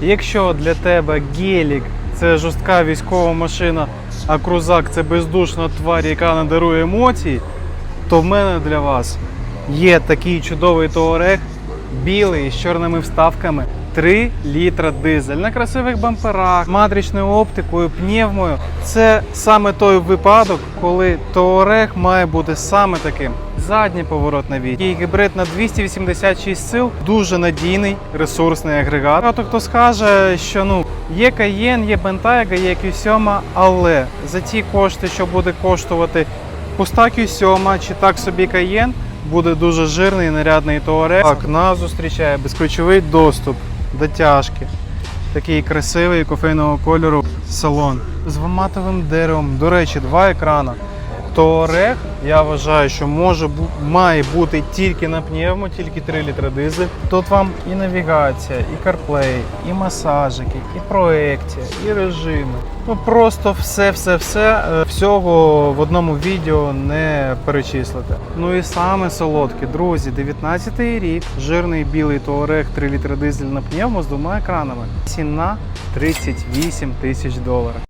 Якщо для тебе гелік це жорстка військова машина, а крузак це бездушна тварь, яка не дарує емоцій, то в мене для вас є такий чудовий туарег білий з чорними вставками. 3 літра дизель на красивих бамперах, матричною оптикою, пневмою. Це саме той випадок, коли Touareg має бути саме таким. Задній поворот на вісь. Такий гібрид на 286 сил, дуже надійний ресурсний агрегат. Багато хто скаже, що ну є Cayenne, є Bentayga, є Q7, але за ті кошти, що буде коштувати пуста Q7 чи так собі Cayenne, буде дуже жирний нарядний Touareg. Так, нас зустрічає безключовий доступ до тяжки. Такий красивий кофейного кольору салон з ваматовим деревом. До речі, два екрана. Touareg, я вважаю, що може має бути тільки на пневмо, тільки 3 літра дизель. Тут вам і навігація, і CarPlay, і масажики, і проекція, і режими. Ну просто все, все, все е, всього в одному відео не перечислити. Ну і саме солодке, друзі, 19-й рік, жирний білий Touareg 3 літра дизель на пневмо з двома екранами. Ціна 38 тисяч доларів.